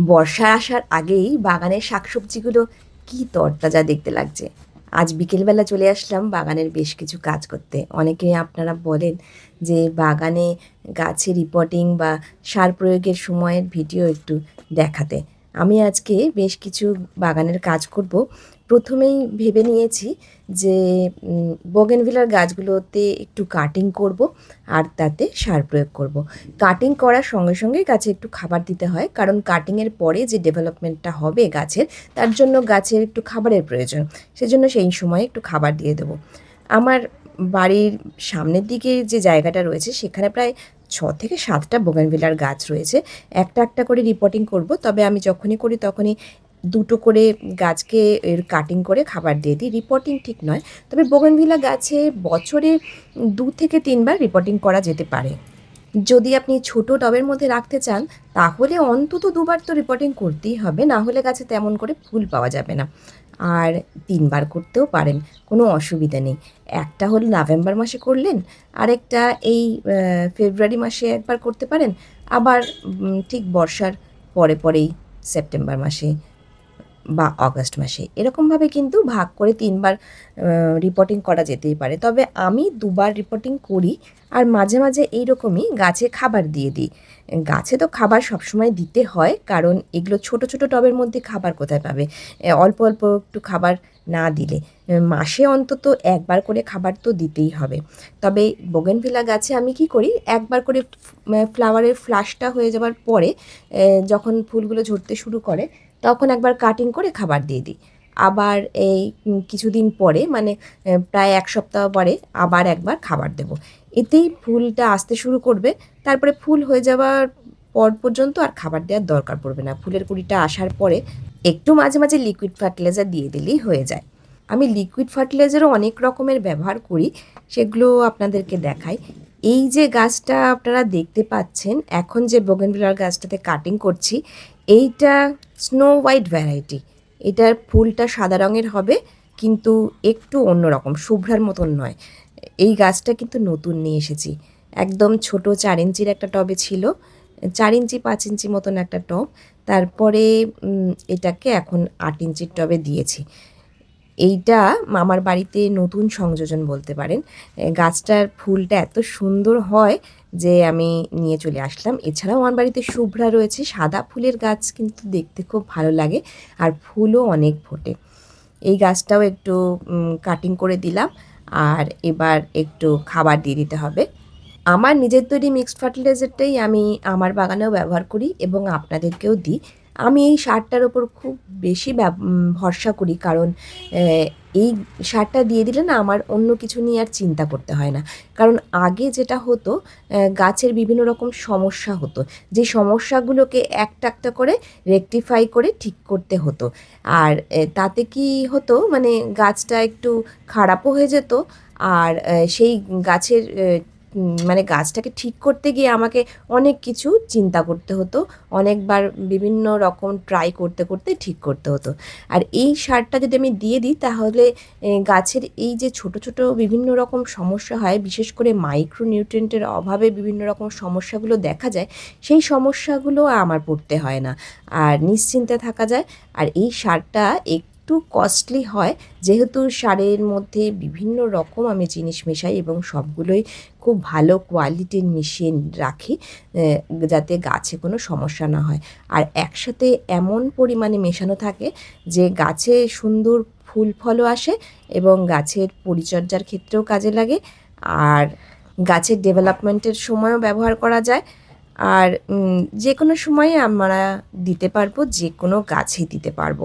বর্ষা আসার আগেই বাগানের শাকসবজিগুলো কি তরতাজা দেখতে লাগছে। আজ বিকেলবেলা চলে আসলাম বাগানের বেশ কিছু কাজ করতে। অনেকে আপনারা বলেন যে বাগানে গাছের রিপোর্টিং বা সার প্রয়োগের সময়ের ভিডিও একটু দেখাতে। আমি আজকে বেশ কিছু বাগানের কাজ করব। প্রথমেই ভেবে নিয়েছি যে বগেনভিলার গাছগুলোতে একটু কাটিং করব আর তাতে সার প্রয়োগ করব। কাটিং করার সঙ্গে সঙ্গে গাছে একটু খাবার দিতে হয়, কারণ কাটিংয়ের পরে যে ডেভেলপমেন্টটা হবে গাছের, তার জন্য গাছের একটু খাবারের প্রয়োজন। সেজন্য সেই সময় একটু খাবার দিয়ে দেবো। আমার বাড়ির সামনের দিকে যে জায়গাটা রয়েছে, সেখানে প্রায় ছ থেকে সাতটা বোগানভিলার গাছ রয়েছে। একটা একটা করে রিপোর্টিং করব, তবে আমি যখনই করি তখনই দুটো করে গাছকে এর কাটিং করে খাবার দিয়ে দিই। রিপোর্টিং ঠিক নয়, তবে বোগানভিলা গাছে বছরে দু থেকে তিনবার রিপোর্টিং করা যেতে পারে। যদি আপনি ছোট টবের মধ্যে রাখতে চান, তাহলে অন্তত দুবার তো রিপোর্টিং করতেই হবে, না হলে গাছে তেমন করে ফুল পাওয়া যাবে না। আর তিনবার করতেও পারেন, কোনো অসুবিধা নেই। একটা হল নভেম্বর মাসে করলেন, আরেকটা এই ফেব্রুয়ারি মাসে একবার করতে পারেন, আবার ঠিক বর্ষার পরে পরেই সেপ্টেম্বর মাসে বা অগাস্ট মাসে। এরকমভাবে কিন্তু ভাগ করে তিনবার রিপোর্টিং করা যেতেই পারে। তবে আমি দুবার রিপোর্টিং করি আর মাঝে মাঝে এইরকমই গাছে খাবার দিয়ে দিই। গাছে তো খাবার সবসময় দিতে হয়, কারণ এগুলো ছোট ছোট টবের মধ্যে খাবার কোথায় পাবে? অল্প অল্প একটু খাবার না দিলে মাসে অন্তত একবার করে খাবার তো দিতেই হবে। তবে বোগেনভিলা গাছে আমি কি করি, একবার করে ফ্লাওয়ারের ফ্লাশটা হয়ে যাওয়ার পরে যখন ফুলগুলো ঝরতে শুরু করে, তখন একবার কাটিং করে খাবার দিয়ে দিই। আবার এই কিছুদিন পরে মানে প্রায় এক সপ্তাহ পরে আবার একবার খাবার দেব। এতেই ফুলটা আসতে শুরু করবে। তারপরে ফুল হয়ে যাওয়ার পর পর্যন্ত আর খাবার দেওয়ার দরকার পড়বে না। ফুলের কুড়িটা আসার পরে একটু মাঝে মাঝে লিকুইড ফার্টিলাইজার দিয়ে দিলেই হয়ে যায়। আমি লিকুইড ফার্টিলাইজারও অনেক রকমের ব্যবহার করি, সেগুলো আপনাদেরকে দেখাই। এই যে গাছটা আপনারা দেখতে পাচ্ছেন, এখন যে বোগেনভিলার গাছটাতে কাটিং করছি, এইটা স্নো হোয়াইট ভ্যারাইটি এটার ফুলটা সাদা রঙের হবে, কিন্তু একটু অন্যরকম, শুভ্রার মতন নয়। এই গাছটা কিন্তু নতুন নিয়ে এসেছি। একদম ছোট চার ইঞ্চির একটা টবে ছিল, চার ইঞ্চি, পাঁচ ইঞ্চি মতন একটা টব। তারপরে এটাকে এখন আট ইঞ্চির টবে দিয়েছি। এইটা আমার বাড়িতে নতুন সংযোজন বলতে পারেন। গাছটার ফুলটা এত সুন্দর হয় যে আমি নিয়ে চলে আসলাম। এছাড়াও আমার বাড়িতে শুভ্রা রয়েছে, সাদা ফুলের গাছ কিন্তু দেখতে খুব ভালো লাগে আর ফুলও অনেক ফোটে। এই গাছটাও একটু কাটিং করে দিলাম। আর এবার একটু খাবার দিয়ে দিতে হবে। আমার নিজের তৈরি মিক্সড ফার্টিলাইজারটাই আমি আমার বাগানেও ব্যবহার করি এবং আপনাদেরকেও দিই। আমি এই সারটার ওপর খুব বেশি ভরসা করি। কারণ এই সারটা দিয়ে দিলে না আমার অন্য কিছু নিয়ে আর চিন্তা করতে হয় না। কারণ আগে যেটা হতো গাছের বিভিন্ন রকম সমস্যা হতো। যে সমস্যাগুলোকে একটা একটা করে রেকটিফাই করে ঠিক করতে হতো। আর তাতে কি হতো মানে গাছটা একটু খারাপও হয়ে যেত। আর সেই গাছের মানে গাছটাকে ঠিক করতে গিয়ে আমাকে অনেক কিছু চিন্তা করতে হতো, অনেকবার বিভিন্ন রকম ট্রাই করতে করতে ঠিক করতে হতো। আর এই সারটা যদি আমি দিয়ে দিই, তাহলে গাছের এই যে ছোট ছোট বিভিন্ন রকম সমস্যা হয়, বিশেষ করে মাইক্রো নিউট্রিয়েন্টের অভাবে বিভিন্ন রকম সমস্যাগুলো দেখা যায়, সেই সমস্যাগুলো আমার পড়তে হয় না। আর নিশ্চিন্তে থাকা যায়। আর এই সারটা একটু কস্টলি হয়। যেহেতু সারের মধ্যে বিভিন্ন রকম আমি জিনিস মেশাই এবং সবগুলোই খুব ভালো কোয়ালিটির মিশিয়ে রাখি যাতে গাছে কোনো সমস্যা না হয়। আর একসাথে এমন পরিমাণে মেশানো থাকে যে গাছে সুন্দর ফুল ফলও আসে এবং গাছের পরিচর্যার ক্ষেত্রেও কাজে লাগে। আর গাছের ডেভেলপমেন্টের সময়ও ব্যবহার করা যায়। আর যে কোনো সময়ে আমরা দিতে পারব যে কোনো গাছে দিতে পারব।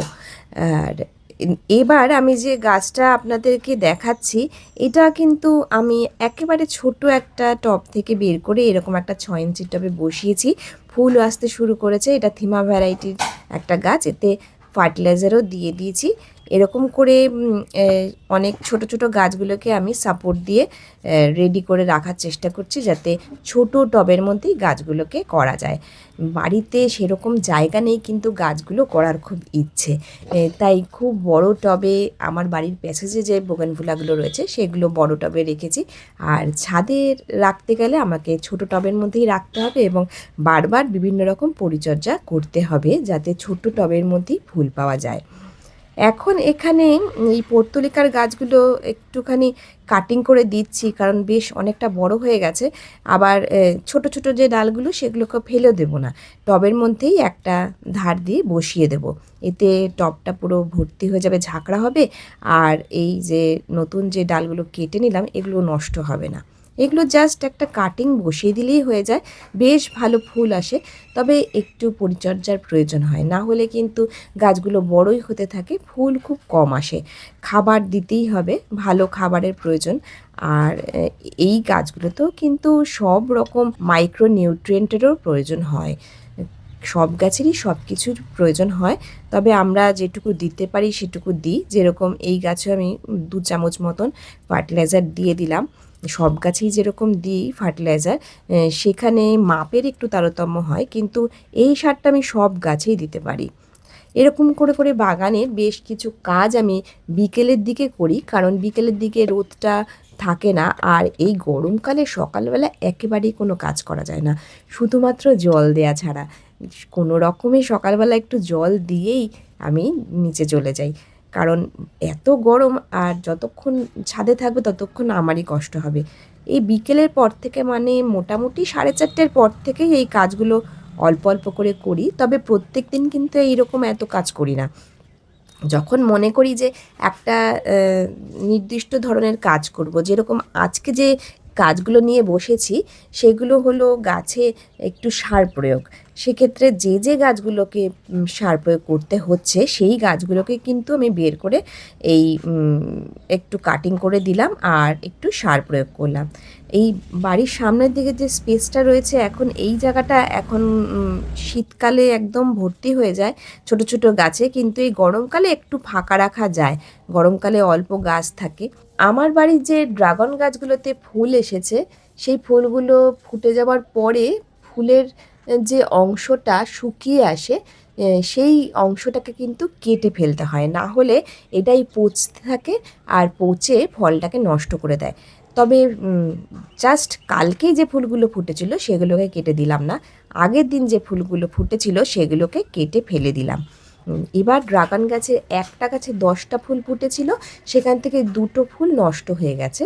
আর এবার আমি যে গাছটা আপনাদেরকে দেখাচ্ছি, এটা কিন্তু আমি একেবারে ছোট একটা টপ থেকে বের করে এরকম একটা ছয় ইঞ্চির টপে বসিয়েছি। ফুল আসতে শুরু করেছে, এটা থিমা ভ্যারাইটির একটা গাছ, এতে ফার্টিলাইজারও দিয়ে দিয়েছি। এরকম করে অনেক ছোট ছোট গাছগুলোকে আমি সাপোর্ট দিয়ে রেডি করে রাখার চেষ্টা করছি যাতে ছোট টবের মধ্যেই গাছগুলোকে করা যায়। বাড়িতে সেরকম জায়গা নেই কিন্তু গাছগুলো করার খুব ইচ্ছে। তাই খুব বড় টবে আমার বাড়ির প্যাসেজে যে বোগানফুলাগুলো রয়েছে, সেগুলো বড় টবে রেখেছি। আর ছাদে রাখতে গেলে আমাকে ছোট টবের মধ্যেই রাখতে হবে এবং বারবার বিভিন্ন রকম পরিচর্যা করতে হবে যাতে ছোট টবের মধ্যেই ফুল পাওয়া যায়। এখন এখানে এই পর্তলিকার গাছগুলো একটুখানি কাটিং করে দিচ্ছি, কারণ বেশ অনেকটা বড় হয়ে গেছে। আবার ছোট ছোট যে ডালগুলো সেগুলোকে ফেলে দেবো না। টবের মধ্যেই একটা ধার দিয়ে বসিয়ে দেব। এতে টবটা পুরো ভর্তি হয়ে যাবে, ঝাঁকড়া হবে। আর এই যে নতুন যে ডালগুলো কেটে নিলাম, এগুলো নষ্ট হবে না। এগুলো জাস্ট একটা কাটিং বসিয়ে দিলেই হয়ে যায়। বেশ ভালো ফুল আসে, তবে একটু পরিচর্যার প্রয়োজন হয়। না হলে কিন্তু গাছগুলো বড়ই হতে থাকে, ফুল খুব কম আসে। খাবার দিতেই হবে, ভালো খাবারের প্রয়োজন। আর এই গাছগুলোতেও কিন্তু সব রকম মাইক্রো নিউট্রিয়েন্টেরও প্রয়োজন হয়। সব গাছেরই সব কিছুর প্রয়োজন হয়। তবে আমরা যেটুকু দিতে পারি সেটুকু দিই। যেরকম এই গাছে আমি দু চামচ মতন ফার্টিলাইজার দিয়ে দিলাম। সব গাছেই যেরকম দিই ফার্টিলাইজার সেখানে মাপের একটু তারতম্য হয়, কিন্তু এই সারটা আমি সব গাছেই দিতে পারি। এরকম করে করে বাগানের বেশ কিছু কাজ আমি বিকেলের দিকে করি, কারণ বিকেলের দিকে রোদটা থাকে না, আর এই গরমকালে সকালবেলা একেবারেই কোনো কাজ করা যায় না। শুধুমাত্র জল দেয়া ছাড়া। কোনো রকমে সকালবেলা একটু জল দিয়েই আমি নিচে চলে যাই। কারণ এত গরম আর যতক্ষণ ছাদে থাকবে ততক্ষণ আমারই কষ্ট হবে। এই বিকেলের পর থেকে মানে মোটামুটি সাড়ে চারটের পর থেকেই এই কাজগুলো অল্প অল্প করে করি, তবে প্রত্যেক দিন কিন্তু এইরকম এত কাজ করি না। যখন মনে করি যে একটা নির্দিষ্ট ধরনের কাজ করব, যেরকম আজকে যে কাজগুলো নিয়ে বসেছি, সেগুলো হলো গাছে একটু সার প্রয়োগ। সেক্ষেত্রে যে যে গাছগুলোকে সার প্রয়োগ করতে হচ্ছে, সেই গাছগুলোকে কিন্তু আমি বের করে এই একটু কাটিং করে দিলাম আর একটু সার প্রয়োগ করলাম। এই বাড়ির সামনের দিকে যে স্পেসটা রয়েছে, এখন এই জায়গাটা এখন শীতকালে একদম ভর্তি হয়ে যায় ছোট ছোট গাছে, কিন্তু এই গরমকালে একটু ফাঁকা রাখা যায়। গরমকালে অল্প গাছ থাকে। আমার বাড়ির যে ড্রাগন গাছগুলোতে ফুল এসেছে, সেই ফুলগুলো ফুটে যাওয়ার পরে ফুলের যে অংশটা শুকিয়ে আসে সেই অংশটাকে কিন্তু কেটে ফেলতে হয়। না হলে এটাই পচতে থাকে আর পচে ফলটাকে নষ্ট করে দেয়। তবে জাস্ট কালকেই যে ফুলগুলো ফুটেছিল সেগুলোকে কেটে দিলাম না। আগের দিন যে ফুলগুলো ফুটেছিল সেগুলোকে কেটে ফেলে দিলাম। এবার ড্রাগন গাছে একটা গাছে দশটা ফুল ফুটেছিল, সেখান থেকে দুটো ফুল নষ্ট হয়ে গেছে।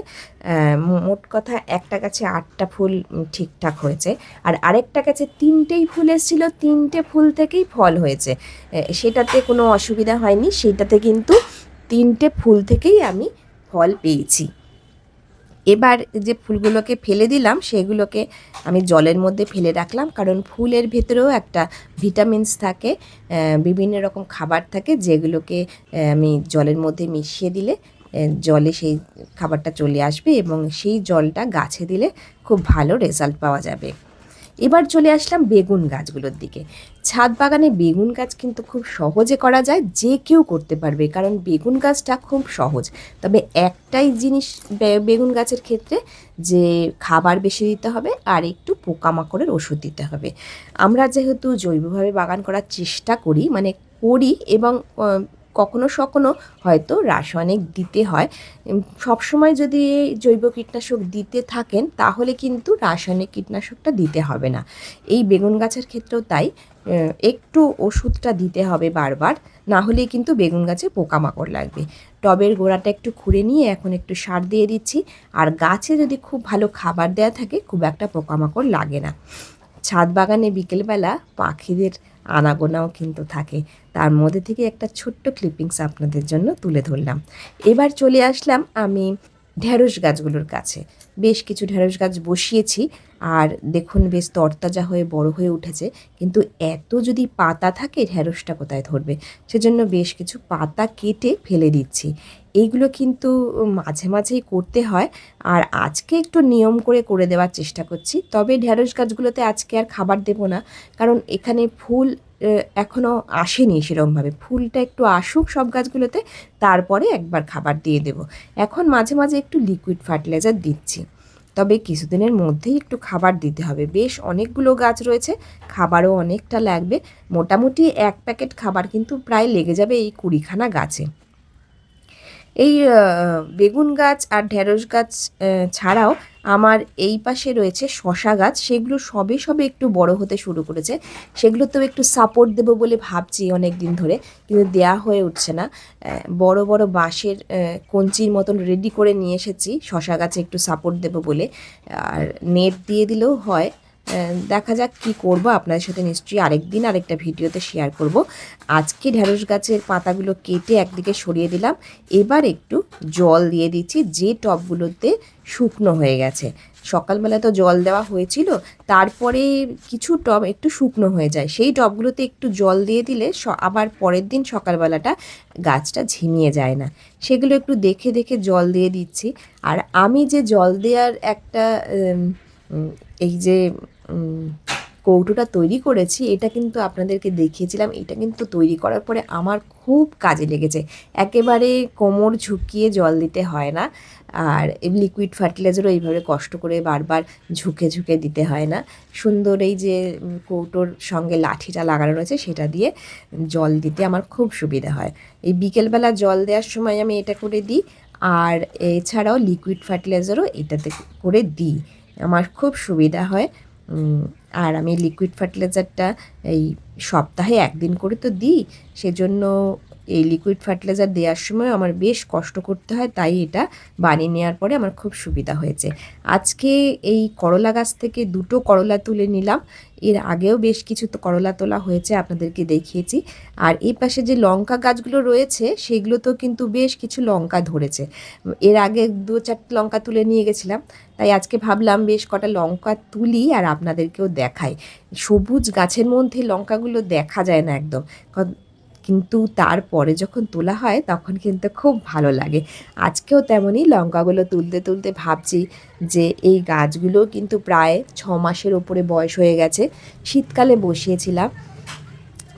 মোট কথা একটা গাছে আটটা ফুল ঠিকঠাক হয়েছে। আর আরেকটা গাছে তিনটেই ফুল এসেছিল, তিনটে ফুল থেকেই ফল হয়েছে। সেটাতে কোনো অসুবিধা হয়নি, সেটাতে কিন্তু তিনটে ফুল থেকেই আমি ফল পেয়েছি। এবার যে ফুলগুলোকে ফেলে দিলাম, সেগুলোকে আমি জলের মধ্যে ফেলে রাখলাম। কারণ ফুলের ভেতরেও একটা ভিটামিনস থাকে বিভিন্ন রকম খাবার থাকে যেগুলোকে আমি জলের মধ্যে মিশিয়ে দিলে জলে সেই খাবারটা চলে আসবে এবং সেই জলটা গাছে দিলে খুব ভালো রেজাল্ট পাওয়া যাবে। এবার চলে আসলাম বেগুন গাছগুলোর দিকে। ছাদ বাগানে বেগুন গাছ কিন্তু খুব সহজে করা যায়, যে কেউ করতে পারবে। কারণ বেগুন গাছটা খুব সহজ। তবে একটাই জিনিস বেগুন গাছের ক্ষেত্রে যে খাবার বেশি দিতে হবে আর একটু পোকামাকড়ের ওষুধ দিতে হবে। আমরা যেহেতু জৈবভাবে বাগান করার চেষ্টা করি মানে করি এবং কখনো সখনো হয়তো রাসায়নিক দিতে হয়। সবসময় যদি জৈব কীটনাশক দিতে থাকেন, তাহলে কিন্তু রাসায়নিক কীটনাশকটা দিতে হবে না। এই বেগুন গাছের ক্ষেত্রেও তাই। একটু ওষুধটা দিতে হবে বারবার, না হলে কিন্তু বেগুন গাছে পোকামাকড় লাগবে। টবের গোড়াটা একটু খুঁড়ে নিয়ে এখন একটু সার দিয়ে দিচ্ছি, আর গাছে যদি খুব ভালো খাবার দেওয়া থাকে, খুব একটা পোকামাকড় লাগে না। ছাদ বাগানে বিকেলবেলা পাখিদের আনাগোনাও কিন্তু থাকে। তার মধ্যে থেকে একটা ছোট্ট ক্লিপিংস আপনাদের জন্য তুলে ধরলাম। এবার চলে আসলাম আমি ঢ্যাঁড়স গাছগুলোর কাছে। বেশ কিছু ঢ্যাঁড়স গাছ বসিয়েছি আর দেখুন বেশ তরতাজা হয়ে বড় হয়ে উঠেছে, কিন্তু এত যদি পাতা থাকে ঢ্যাঁড়সটা কোথায় ধরবে? সেজন্য বেশ কিছু পাতা কেটে ফেলে দিচ্ছি। এইগুলো কিন্তু মাঝে মাঝেই করতে হয় আর আজকে একটু নিয়ম করে করে দেওয়ার চেষ্টা করছি। তবে ঢ্যাঁড়স গাছগুলোতে আজকে আর খাবার দেবো না, কারণ এখানে ফুল এখনও আসেনি সেরমভাবে। ফুলটা একটু আসুক সব গাছগুলোতে, তারপরে একবার খাবার দিয়ে দেব। এখন মাঝে মাঝে একটু লিকুইড ফার্টিলাইজার দিচ্ছি। তবে কিছুদিনের মধ্যেই একটু খাবার দিতে হবে। বেশ অনেকগুলো গাছ রয়েছে, খাবারও অনেকটা লাগবে। মোটামুটি এক প্যাকেট খাবার কিন্তু প্রায় লেগে যাবে এই কুড়িখানা গাছে। এই বেগুন গাছ আর ঢেঁড়স গাছ ছাড়াও আমার এই পাশে রয়েছে শশা গাছ। সেগুলো সবে সবে একটু বড় হতে শুরু করেছে। সেগুলো তো একটু সাপোর্ট দেবো বলে ভাবছি অনেক দিন ধরে। কিন্তু দেয়া হয়ে উঠছে না। বড় বড় বাঁশের কঞ্চির মতন রেডি করে নিয়ে এসেছি। শশা গাছে একটু সাপোর্ট দেবো বলে। আর নেট দিয়ে দিলেও হয়। দেখা যাক কি করব। আপনাদের সাথে নিশ্চয়ই আরেক দিন আরেকটা ভিডিওতে শেয়ার করব। আজকে ঢেঁড়স গাছের পাতাগুলো কেটে একদিকে সরিয়ে দিলাম। এবার একটু জল দিয়ে দিচ্ছি, যে টবগুলোতে শুকনো হয়ে গেছে। সকালবেলা তো জল দেওয়া হয়েছিল, তারপরে কিছু টব একটু শুকনো হয়ে যায়। সেই টবগুলোতে একটু জল দিয়ে দিলে আবার পরের দিন সকালবেলাটা গাছটা ঝিমিয়ে যায় না। সেগুলো একটু দেখে দেখে জল দিয়ে দিচ্ছি। আর আমি যে জল দেওয়ার একটা এই যে কৌটোটা তৈরি করেছি, এটা কিন্তু আপনাদেরকে দেখিয়েছিলাম, এটা কিন্তু তৈরি করার পরে আমার খুব কাজে লেগেছে। একেবারে কোমর ঝুঁকিয়ে জল দিতে হয় না, আর লিকুইড ফার্টিলাইজারও এইভাবে কষ্ট করে বারবার ঝুঁকে ঝুঁকে দিতে হয় না। সুন্দর এই যে কৌটোর সঙ্গে লাঠিটা লাগানো রয়েছে, সেটা দিয়ে জল দিতে আমার খুব সুবিধা হয়। এই বিকেলবেলা জল দেওয়ার সময় আমি এটা করে দিই, আর এছাড়াও লিকুইড ফার্টিলাইজারও এটাতে করে দিই। আমার খুব সুবিধা হয়। আর আমি লিকুইড ফার্টিলাইজারটা এই সপ্তাহে একদিন করে তো দিই, সেজন্য এই লিকুইড ফার্টিলাইজার দেওয়ার সময় আমার বেশ কষ্ট করতে হয়, তাই এটা বানিয়ে নেওয়ার পরে আমার খুব সুবিধা হয়েছে। আজকে এই করলা গাছ থেকে দুটো করলা তুলে নিলাম। এর আগেও বেশ কিছু তো করলা তোলা হয়েছে, আপনাদেরকে দেখিয়েছি। আর এই পাশে যে লঙ্কা গাছগুলো রয়েছে সেগুলোতেও কিন্তু বেশ কিছু লঙ্কা ধরেছে। এর আগে দু চারটে লঙ্কা তুলে নিয়ে গেছিলাম, তাই আজকে ভাবলাম বেশ কটা লঙ্কা তুলি আর আপনাদেরকেও দেখাই। সবুজ গাছের মধ্যে লঙ্কাগুলো দেখা যায় না একদম। কিন্তু তারপরে যখন তোলা হয় তখন কিন্তু খুব ভালো লাগে। আজকেও তেমনই লঙ্কাগুলো তুলতে তুলতে ভাবছি যে এই গাছগুলো কিন্তু প্রায় ছ মাসের ওপরে বয়স হয়ে গেছে। শীতকালে বসিয়েছিলাম।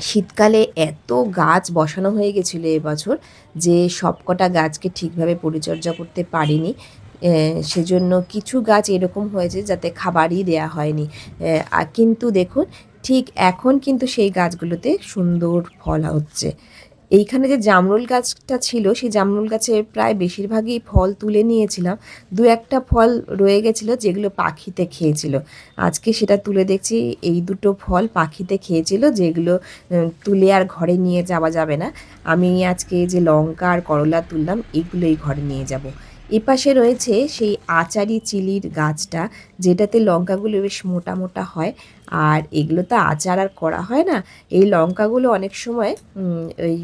শীতকালে এত গাছ বসানো হয়ে গেছিল এবছর যে সবকটা গাছকে ঠিকভাবে পরিচর্যা করতে পারিনি। সেজন্য কিছু গাছ এরকম হয়েছে যাতে খাবারই দেয়া হয়নি। কিন্তু দেখুন ঠিক এখন কিন্তু সেই গাছগুলোতে সুন্দর ফল হচ্ছে। এইখানে যে জামরুল গাছটা ছিল, সেই জামরুল গাছে প্রায় বেশিরভাগই ফল তুলে নিয়েছিলাম। দু একটা ফল রয়ে গেছিল যেগুলো পাখিতে খেয়েছিল। আজকে সেটা তুলে দেখছি, এই দুটো ফল পাখিতে খেয়েছিল যেগুলো তুলে আর ঘরে নিয়ে যাওয়া যাবে না। আমি আজকে যে লঙ্কা আর করলা তুললাম, এগুলোই ঘরে নিয়ে যাব। এপাশে রয়েছে সেই আচারি চিলির গাছটা, যেটাতে লঙ্কাগুলো বেশ মোটা মোটা হয়। আর এগুলো তো আচার আর করা হয় না। এই লঙ্কাগুলো অনেক সময় ওই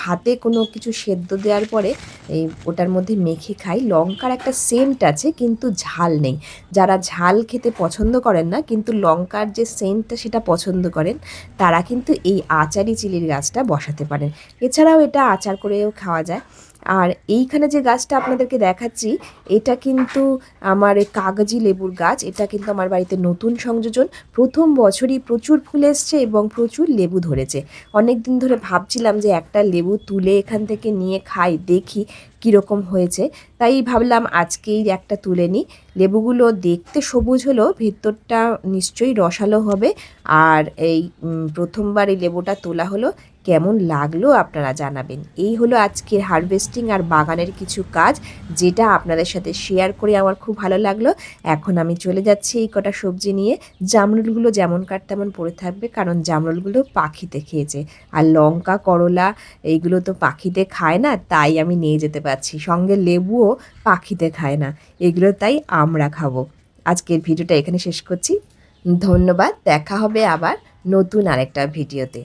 ভাতে কোনো কিছু সেদ্ধ দেওয়ার পরে এই ওটার মধ্যে মেখে খাই। লঙ্কার একটা সেন্ট আছে, কিন্তু ঝাল নেই। যারা ঝাল খেতে পছন্দ করেন না, কিন্তু লঙ্কার যে সেন্টটা সেটা পছন্দ করেন, তারা কিন্তু এই আচারি চিলির গাছটা বসাতে পারেন। এছাড়াও এটা আচার করেও খাওয়া যায়। আর এইখানে যে গাছটা আপনাদেরকে দেখাচ্ছি, এটা কিন্তু আমার কাগজি লেবুর গাছ। এটা কিন্তু আমার বাড়িতে নতুন সংযোজন। প্রথম বছরই প্রচুর ফুল এসছে এবং প্রচুর লেবু ধরেছে। অনেক দিন ধরে ভাবছিলাম যে একটা লেবু তুলে এখান থেকে নিয়ে খাই, দেখি কীরকম হয়েছে। তাই ভাবলাম আজকেই একটা তুলে নিই। লেবুগুলো দেখতে সবুজ হলো ভেতরটা নিশ্চয়ই রসালো হবে। আর এই প্রথমবার এই লেবুটা তোলা হলো। কেমন লাগল আপনারা জানাবেন। এই হলো আজকের হারভেস্টিং আর বাগানের কিছু কাজ, যেটা আপনাদের সাথে শেয়ার করে আমার খুব ভালো লাগল। এখন আমি চলে যাচ্ছি এই কটা সবজি নিয়ে। জামরুলগুলো যেমন কাট তেমন পড়ে থাকবে, কারণ জামরুলগুলো পাখিতে খেয়েছে। আর লঙ্কা, করলা, এইগুলো তো পাখিতে খায় না, তাই আমি নিয়ে যেতে পারছি। সঙ্গে লেবুও পাখিতে খায় না, এগুলো তাই আমরা খাব। আজকের ভিডিওটা এখানে শেষ করছি। ধন্যবাদ, দেখা হবে আবার নতুন আরেকটা ভিডিওতে।